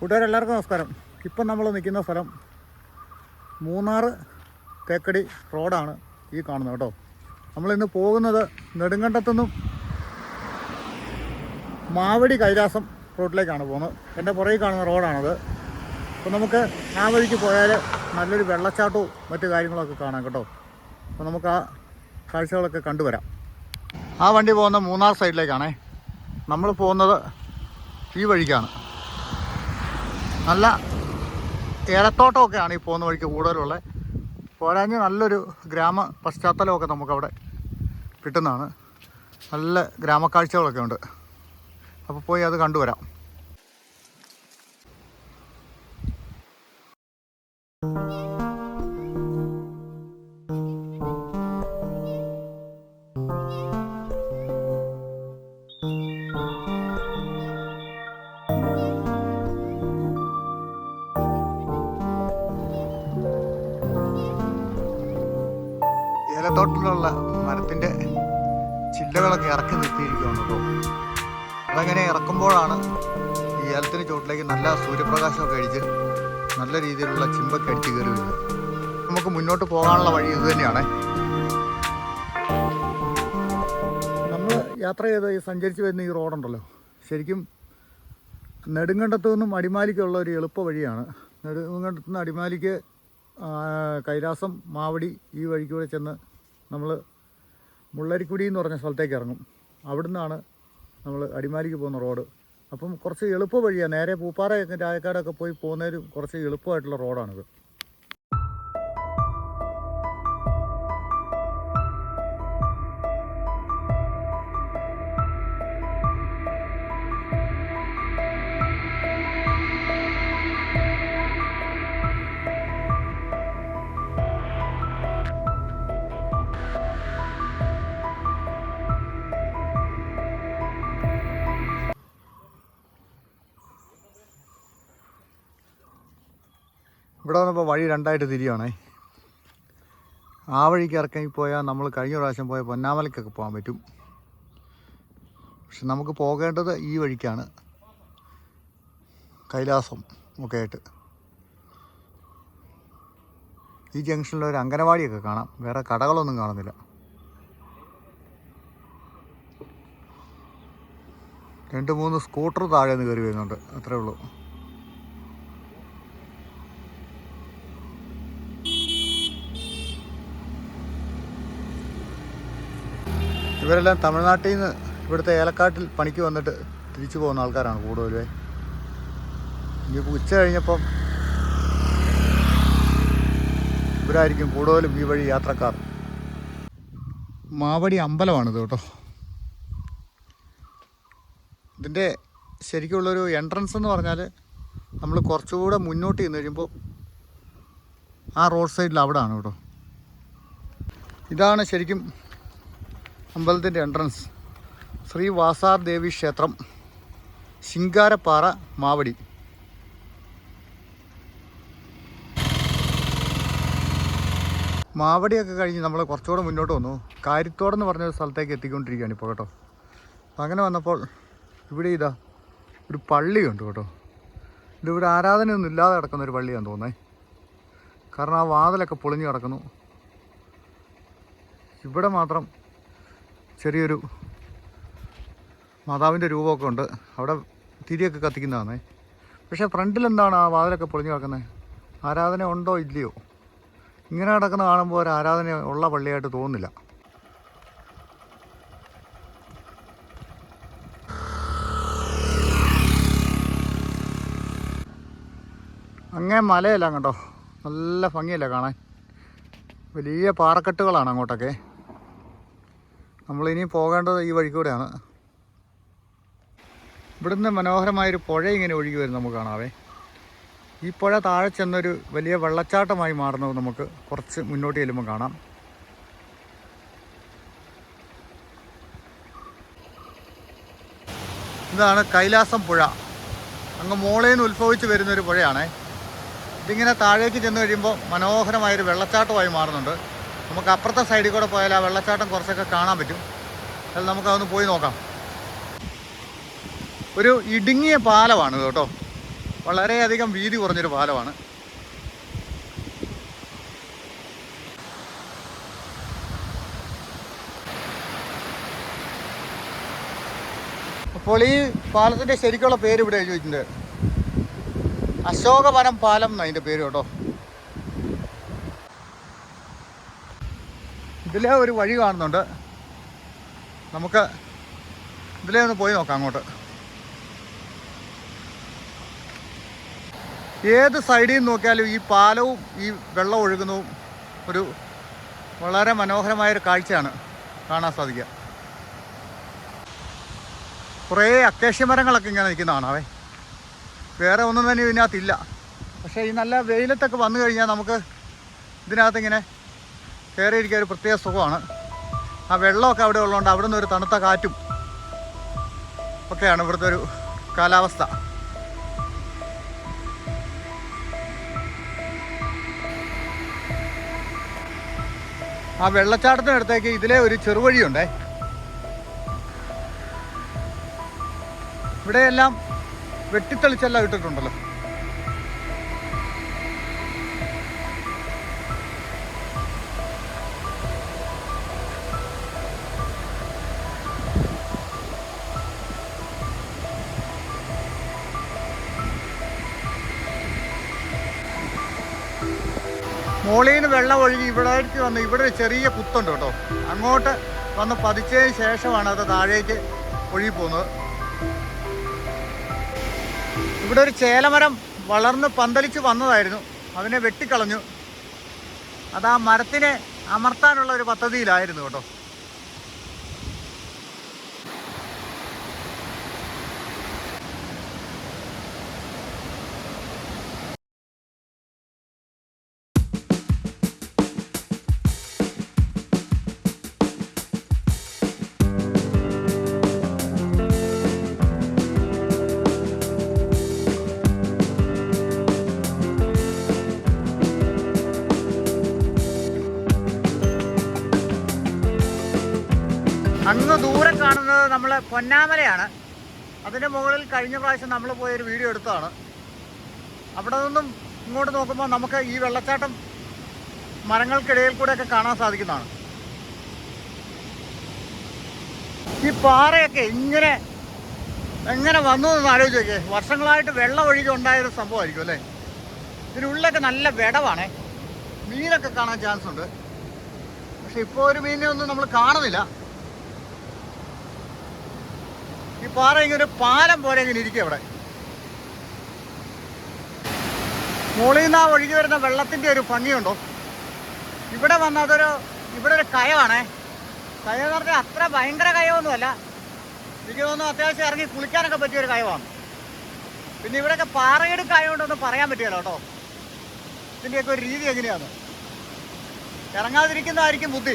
കൂട്ടുകാരെല്ലാവർക്കും നമസ്കാരം. ഇപ്പം നമ്മൾ നിൽക്കുന്ന സ്ഥലം മൂന്നാർ തേക്കടി റോഡാണ് ഈ കാണുന്നത് കേട്ടോ. നമ്മളിന്ന് പോകുന്നത് നെടുങ്കണ്ടത്തുനിന്നും മാവടി കൈലാസം റോഡിലേക്കാണ് പോകുന്നത്. എന്റെ പുറകിൽ കാണുന്ന റോഡാണത്. അപ്പോൾ നമുക്ക് ആ വഴിക്ക് പോയാൽ നല്ലൊരു വെള്ളച്ചാട്ടവും മറ്റു കാര്യങ്ങളൊക്കെ കാണാം കേട്ടോ. അപ്പോൾ നമുക്ക് ആ കാഴ്ചകളൊക്കെ കണ്ടുവരാം. ആ വണ്ടി പോകുന്ന മൂന്നാർ സൈഡിലേക്കാണേ. നമ്മൾ പോകുന്നത് ഈ വഴിക്കാണ്. നല്ല ഏലത്തോട്ടമൊക്കെയാണ് ഈ പോകുന്ന വഴിക്ക് കൂടുതലുള്ളത് പോരാഞ്ഞ് നല്ലൊരു ഗ്രാമ പശ്ചാത്തലമൊക്കെ നമുക്കവിടെ കിട്ടുന്നതാണ്. നല്ല ഗ്രാമക്കാഴ്ചകളൊക്കെ ഉണ്ട്. അപ്പോൾ പോയി അത് കണ്ടുവരാം. ഏലത്തോട്ടത്തിലുള്ള അതങ്ങനെ ഇറക്കുമ്പോഴാണ് ഈ ഏലത്തിന് ചുവട്ടിലേക്ക് നല്ല സൂര്യപ്രകാശമൊക്കെ അടിച്ച് നല്ല രീതിയിലുള്ള ചിമ്പൊക്കെ അടിച്ച് കയറി വരുന്നത്. നമുക്ക് മുന്നോട്ട് പോകാനുള്ള വഴി ഇത് തന്നെയാണ്. നമ്മൾ യാത്ര ചെയ്ത് ഈ സഞ്ചരിച്ച് വരുന്ന ഈ റോഡുണ്ടല്ലോ. ശരിക്കും നെടുങ്കണ്ടത്തു നിന്നും അടിമാലിക്കുള്ള ഒരു എളുപ്പ വഴിയാണ്. നെടുങ്കണ്ടത്തു നിന്ന് അടിമാലിക്ക് കൈലാസം മാവടി ഈ വഴിക്കൂടെ ചെന്ന് നമ്മൾ മുള്ളരിക്കുടി എന്ന് പറഞ്ഞ സ്ഥലത്തേക്ക് ഇറങ്ങും. അവിടുന്നാണ് നമ്മൾ അടിമാലിക്ക് പോകുന്ന റോഡ്. അപ്പം കുറച്ച് എളുപ്പ വഴിയാണ് നേരെ പൂപ്പാറയൊക്കെ രായക്കാടൊക്കെ പോയി പോകുന്നതിന് കുറച്ച് എളുപ്പമായിട്ടുള്ള റോഡാണിത്. വന്നപ്പോൾ വഴി രണ്ടായിട്ട് തിരിയുവാണേ. ആ വഴിക്ക് ഇറക്കി പോയാൽ നമ്മൾ കഴിഞ്ഞ പ്രാവശ്യം പോയ പൊന്നാമലയ്ക്കൊക്കെ പോകാൻ പറ്റും. പക്ഷെ നമുക്ക് പോകേണ്ടത് ഈ വഴിക്കാണ്. കൈലാസം ഒക്കെ ആയിട്ട്. ഈ ജംഗ്ഷനിൽ ഒരു അംഗനവാടിയൊക്കെ കാണാം. വേറെ കടകളൊന്നും കാണുന്നില്ല. രണ്ട് മൂന്ന് സ്കൂട്ടർ താഴെ നിന്ന് കയറി വരുന്നുണ്ട്. അത്രേ ഉള്ളൂ. ഇവരെല്ലാം തമിഴ്നാട്ടിൽ നിന്ന് ഇവിടുത്തെ ഏലക്കാട്ടിൽ പണിക്ക് വന്നിട്ട് തിരിച്ചു പോകുന്ന ആൾക്കാരാണ് കൂടുതലേ ഇനി ഉച്ച കഴിഞ്ഞപ്പം ഇവരായിരിക്കും കൂടുതലും ഈ വഴി യാത്രക്കാർ. മാവടി അമ്പലമാണിത് കേട്ടോ. ഇതിന്റെ ശരിക്കുള്ളൊരു എൻട്രൻസ് എന്ന് പറഞ്ഞാൽ നമ്മൾ കുറച്ചുകൂടെ മുന്നോട്ട് ചെന്ന് കഴിയുമ്പോൾ ആ റോഡ് സൈഡിൽ അവിടെയാണ് കേട്ടോ. ഇതാണ് ശരിക്കും അമ്പലത്തിന്റെ എൻട്രൻസ് ശ്രീ വാസാർ ദേവി ക്ഷേത്രം ശിങ്കാരപ്പാറ മാവടി. മാവടിയൊക്കെ കഴിഞ്ഞ് നമ്മൾ കുറച്ചുകൂടെ മുന്നോട്ട് വന്നു. കാര്യത്തോടെന്ന് പറഞ്ഞ ഒരു സ്ഥലത്തേക്ക് എത്തിക്കൊണ്ടിരിക്കുകയാണ് ഇപ്പോൾ കേട്ടോ. അങ്ങനെ വന്നപ്പോൾ ഇവിടെ ഇതാ ഒരു പള്ളിയുണ്ട് കേട്ടോ. ഇതിവിടെ ആരാധനയൊന്നും ഇല്ലാതെ കിടക്കുന്ന ഒരു പള്ളിയാണ് തോന്നേ കാരണം ആ വാതിലൊക്കെ പൊളിഞ്ഞു കിടക്കുന്നു. ഇവിടെ മാത്രം ചെറിയൊരു മാതാവിന്റെ രൂപമൊക്കെ ഉണ്ട്. അവിടെ തിരിയൊക്കെ കത്തിക്കുന്നതാണേ. പക്ഷേ ഫ്രണ്ടിൽ എന്താണ് ആ വാതിലൊക്കെ പൊളിഞ്ഞു കിടക്കുന്നത്? ആരാധന ഉണ്ടോ ഇല്ലയോ? ഇങ്ങനെ കിടക്കുന്ന കാണുമ്പോൾ ഒരു ആരാധന ഉള്ള പള്ളിയായിട്ട് തോന്നുന്നില്ല. അങ്ങേ മലയല്ല കണ്ടോ നല്ല ഭംഗിയല്ല കാണാൻ. വലിയ പാറക്കെട്ടുകളാണ് അങ്ങോട്ടൊക്കെ. നമ്മളിനി പോകേണ്ടത് ഈ വഴി കൂടെയാണ് ഇവിടുന്ന് മനോഹരമായൊരു പുഴ ഇങ്ങനെ ഒഴുകി വരും നമുക്ക് കാണാവേ. ഈ പുഴ താഴെ ചെന്നൊരു വലിയ വെള്ളച്ചാട്ടമായി മാറുന്നത് നമുക്ക് കുറച്ച് മുന്നോട്ട് ചെല്ലുമ്പോൾ കാണാം. ഇതാണ് കൈലാസം പുഴ. അങ്ങ് മോളേന്ന് ഉത്ഭവിച്ച് വരുന്നൊരു പുഴയാണേ. ഇതിങ്ങനെ താഴേക്ക് ചെന്ന് കഴിയുമ്പോൾ മനോഹരമായൊരു വെള്ളച്ചാട്ടമായി മാറുന്നുണ്ട്. നമുക്ക് അപ്പുറത്തെ സൈഡിൽ കൂടെ പോയാൽ ആ വെള്ളച്ചാട്ടം കുറച്ചൊക്കെ കാണാൻ പറ്റും. അത് നമുക്കതൊന്ന് പോയി നോക്കാം. ഒരു ഇടുങ്ങിയ പാലമാണ് കേട്ടോ. വളരെയധികം വീതി കുറഞ്ഞൊരു പാലമാണ്. അപ്പോൾ ഈ പാലത്തിന്റെ ശരിക്കുള്ള പേര് ഇവിടെ എഴുതിയിട്ടുണ്ട്. അശോകവനം പാലം എന്നതിന്റെ പേര് കേട്ടോ. ഇതിലെ ഒരു വഴി കാണുന്നുണ്ട്. നമുക്ക് ഇതിലേ ഒന്ന് പോയി നോക്കാം അങ്ങോട്ട്. ഏത് സൈഡിൽ നിന്ന് നോക്കിയാലും ഈ പാലവും ഈ വെള്ളം ഒഴുകുന്നതും ഒരു വളരെ മനോഹരമായൊരു കാഴ്ചയാണ് കാണാൻ സാധിക്കുക. കുറേ അക്കേഷ്യ മരങ്ങളൊക്കെ ഇങ്ങനെ നിൽക്കുന്നതാണ് അവേ. വേറെ ഒന്നും തന്നെ ഇതിനകത്തില്ല. പക്ഷേ ഈ നല്ല വെയിലത്തൊക്കെ വന്നു കഴിഞ്ഞാൽ നമുക്ക് ഇതിനകത്ത് ഇങ്ങനെ കയറിയിരിക്കാൻ ഒരു പ്രത്യേക സുഖമാണ്. ആ വെള്ളമൊക്കെ അവിടെ ഉള്ളതുകൊണ്ട് അവിടെ നിന്ന് ഒരു തണുത്ത കാറ്റും ഒക്കെയാണ് ഇവിടുത്തെ ഒരു കാലാവസ്ഥ. ആ വെള്ളച്ചാട്ടത്തിനടുത്തേക്ക് ഇതിലെ ഒരു ചെറുവഴിയുണ്ടേ. ഇവിടെയെല്ലാം വെട്ടിത്തെളിച്ചെല്ലാം ഇട്ടിട്ടുണ്ടല്ലോ. നിന്ന് വെള്ളം ഒഴുകി ഇവിടേക്ക് വന്ന് ഇവിടെ ഒരു ചെറിയ കുത്തുണ്ട് കേട്ടോ. അങ്ങോട്ട് വന്ന് പതിച്ചതിന് ശേഷമാണ് അത് താഴേക്ക് ഒഴുകി പോകുന്നത്. ഇവിടെ ഒരു ചേലമരം വളർന്ന് പന്തലിച്ച് വന്നതായിരുന്നു. അതിനെ വെട്ടിക്കളഞ്ഞു. അത് ആ മരത്തിനെ അമർത്താനുള്ള ഒരു പദ്ധതിയിലായിരുന്നു കേട്ടോ. അങ്ങ് ദൂരെ കാണുന്നത് നമ്മൾ പൊന്നാമലയാണ്. അതിന്റെ മുകളിൽ കഴിഞ്ഞ പ്രാവശ്യം നമ്മൾ പോയൊരു വീഡിയോ എടുത്തതാണ്. അവിടെ നിന്നും ഇങ്ങോട്ട് നോക്കുമ്പോൾ നമുക്ക് ഈ വെള്ളച്ചാട്ടം മരങ്ങൾക്കിടയിൽ കൂടെയൊക്കെ കാണാൻ സാധിക്കുന്നതാണ്. ഈ പാറയൊക്കെ ഇങ്ങനെ എങ്ങനെ വന്നു എന്ന് ആലോചിച്ച് വർഷങ്ങളായിട്ട് വെള്ളം ഒഴുകി ഉണ്ടായൊരു സംഭവമായിരിക്കും അല്ലേ? ഇതിനുള്ളിലൊക്കെ നല്ല വിടവാണേ. മീനൊക്കെ കാണാൻ ചാൻസ് ഉണ്ട്. പക്ഷെ ഇപ്പോൾ ഒരു മീനിനെ ഒന്നും നമ്മൾ കാണുന്നില്ല. ഈ പാറ ഇങ്ങനെ പാലം പോലെ ഇങ്ങനെ ഇരിക്കും അവിടെ മുകളിൽ നിന്ന് ഒഴുകി വരുന്ന വെള്ളത്തിന്റെ ഒരു ഭംഗിയുണ്ടോ? ഇവിടെ വന്ന അതൊരു ഇവിടെ ഒരു കയമാണേ കയം എന്ന് പറഞ്ഞാൽ അത്ര ഭയങ്കര കയമൊന്നുമല്ല എനിക്ക് തോന്നുന്നു അത്യാവശ്യം ഇറങ്ങി കുളിക്കാനൊക്കെ പറ്റിയ ഒരു കയമാണ് പിന്നെ ഇവിടെയൊക്കെ പാറയുടെ കയമുണ്ടൊന്നും പറയാൻ പറ്റിയല്ലോ കേട്ടോ. ഇതിന്റെയൊക്കെ ഒരു രീതി എങ്ങനെയാണ്? ഇറങ്ങാതിരിക്കുന്നതായിരിക്കും ബുദ്ധി.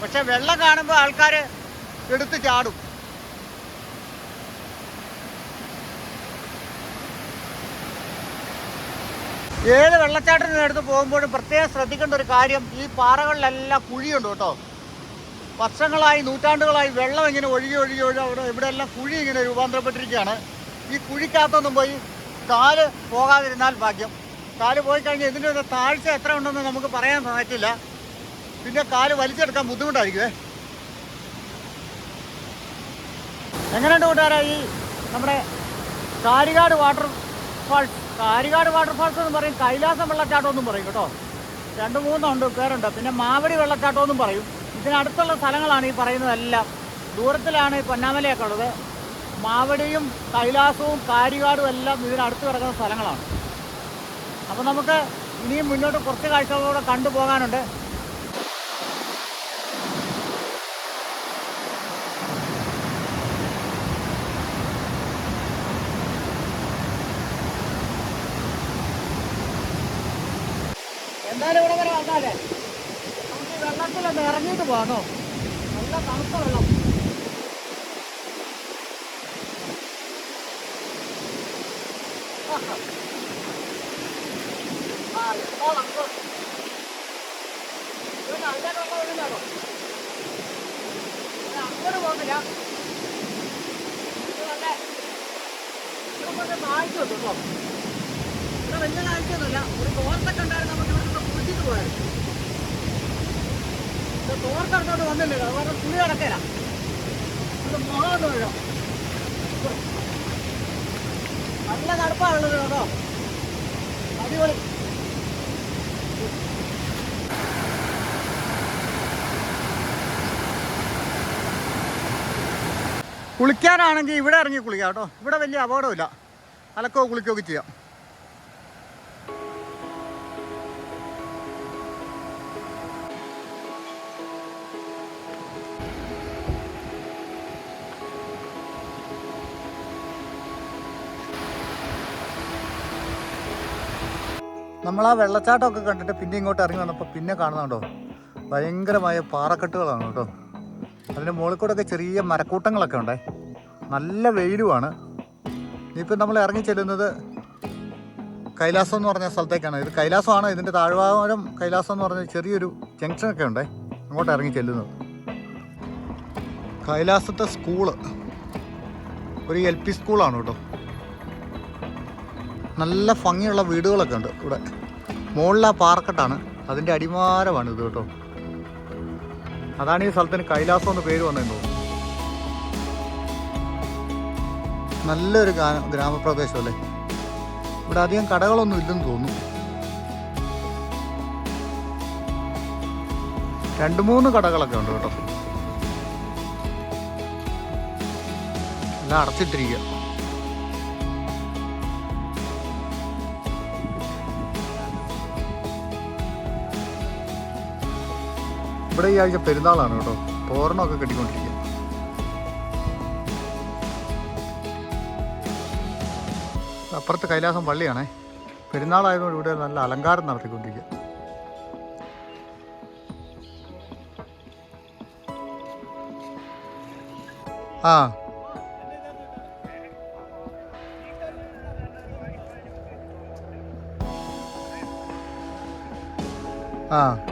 പക്ഷെ വെള്ളം കാണുമ്പോൾ ആൾക്കാർ എടുത്ത് ചാടും. ഏത് വെള്ളച്ചാട്ടത്തിനടുത്ത് പോകുമ്പോഴും പ്രത്യേകം ശ്രദ്ധിക്കേണ്ട ഒരു കാര്യം ഈ പാറകളിലെല്ലാം കുഴിയുണ്ട് കേട്ടോ. വർഷങ്ങളായി നൂറ്റാണ്ടുകളായി വെള്ളം ഇങ്ങനെ ഒഴുകി ഒഴുകി ഒഴുകി അവിടെ ഇവിടെ എല്ലാം കുഴി ഇങ്ങനെ രൂപാന്തരപ്പെട്ടിരിക്കുകയാണ്. ഈ കുഴിക്കകത്തൊന്നും പോയി കാൽ പോകാതിരുന്നാൽ ഭാഗ്യം. കാൽ പോയി കഴിഞ്ഞാൽ ഇതിന്റെ ഒരു താഴ്ച എത്ര ഉണ്ടെന്ന് നമുക്ക് പറയാൻ പറ്റില്ല പിന്നെ കാൽ വലിച്ചെടുക്കാൻ ബുദ്ധിമുട്ടായിരിക്കുമേ എങ്ങനെയുണ്ട് കൂട്ടുകാരാ ഈ നമ്മുടെ Karikad water falls Karikad waterfalls എന്ന് പറയും കൈലാസം വെള്ളച്ചാട്ടം എന്നും പറയും കേട്ടോ. രണ്ട് മൂന്നുണ്ട് പേരുണ്ട് പിന്നെ മാവടി വെള്ളച്ചാട്ടം എന്നും പറയും. ഇതിനടുത്തുള്ള സ്ഥലങ്ങളാണ് ഈ പറയുന്നതെല്ലാം. ദൂരത്തിലാണ് ഈ പൊന്നാമലയൊക്കെ ഉള്ളത്. മാവടിയും കൈലാസവും കാരികാടും എല്ലാം ഇതിനടുത്ത് കിടക്കുന്ന സ്ഥലങ്ങളാണ്. അപ്പോൾ നമുക്ക് ഇനിയും മുന്നോട്ട് കുറച്ച് കാഴ്ചകളൂടെ കണ്ടുപോകാനുണ്ട്. എന്തായാലും ഇവിടെ വരെ വന്നാലേ നമുക്ക് വെള്ളത്തിലൊന്ന് ഇറങ്ങിയിട്ട് പോകണോ നല്ല തണുത്ത വെള്ളം. ആ. ഇത് നല്ല വെള്ളം ഒഴുകുന്നതാണോ? അങ്ങോട്ട് പോകുന്നില്ല ഇത് നമുക്ക് കാഴ്ചയുണ്ട് കേട്ടോ ഇവിടെ വലിയ കാഴ്ചയൊന്നുമില്ല. ഒരു തോർത്തൊക്കെ ഉണ്ടായിരുന്നു. നമുക്ക് ഇവിടെ കുളിച്ചിട്ട് പോയായിരുന്നു. തോർത്ത് തോർത്തെടുത്തോണ്ട് വന്നില്ലല്ലോ അതുകൊണ്ട് തുണി കിടക്കല അത് മുഖം വീഴാം നല്ല തണുപ്പാണുള്ളത് കേട്ടോ. അടിപൊളി. കുളിക്കാനാണെങ്കിൽ ഇവിടെ ഇറങ്ങി കുളിക്കാം കേട്ടോ. ഇവിടെ വലിയ അപകടമില്ല അലക്കോ കുളിക്കോ ഒക്കെ ചെയ്യാം. നമ്മൾ ആ വെള്ളച്ചാട്ടമൊക്കെ കണ്ടിട്ട് പിന്നെ ഇങ്ങോട്ട് ഇറങ്ങി വന്നപ്പോൾ പിന്നെ കാണുന്നുണ്ടോ ഭയങ്കരമായ പാറക്കെട്ടുകളാണ് കേട്ടോ. അതിന്റെ മുകളിൽ കൂടെയൊക്കെ ചെറിയ മരക്കൂട്ടങ്ങളൊക്കെ ഉണ്ടേ. നല്ല വെയിലുമാണ്. ഇനിയിപ്പോൾ നമ്മൾ ഇറങ്ങി ചെല്ലുന്നത് കൈലാസം എന്ന് പറഞ്ഞ സ്ഥലത്തേക്കാണ്. ഇത് കൈലാസമാണ്. ഇതിന്റെ താഴ്വാരം കൈലാസം എന്ന് പറഞ്ഞ ചെറിയൊരു ജംഗ്ഷനൊക്കെ ഉണ്ടേ. അങ്ങോട്ട് ഇറങ്ങി ചെല്ലുന്നത്. കൈലാസത്തെ സ്കൂൾ ഒരു എൽ പി സ്കൂളാണ് കേട്ടോ. നല്ല ഭംഗിയുള്ള വീടുകളൊക്കെ ഉണ്ട് ഇവിടെ. മുകളിലെ പാറക്കെട്ടാണ്. അതിന്റെ അടിമാരമാണ് ഇത് കേട്ടോ. അതാണ് ഈ സ്ഥലത്തിന് കൈലാസം എന്ന് പേര് വന്നതെന്ന് തോന്നുന്നു. നല്ലൊരു ഗ്രാമപ്രദേശമല്ലേ ഇവിടെ അധികം കടകളൊന്നും ഇല്ലെന്ന് തോന്നുന്നു. രണ്ട് മൂന്ന് കടകളൊക്കെ ഉണ്ട് കേട്ടോ. എല്ലാം അടച്ചിട്ടിരിക്കുക ഇവിടെ ഈ ആഴ്ച പെരുന്നാളാണ് കേട്ടോ. തോരണമൊക്കെ കെട്ടിക്കൊണ്ടിരിക്കുക. അപ്പുറത്ത് കൈലാസം പള്ളിയാണേ. പെരുന്നാളായതുകൊണ്ട് ഇവിടെ നല്ല അലങ്കാരം നടത്തിക്കൊണ്ടിരിക്കുക. ആ. ആ.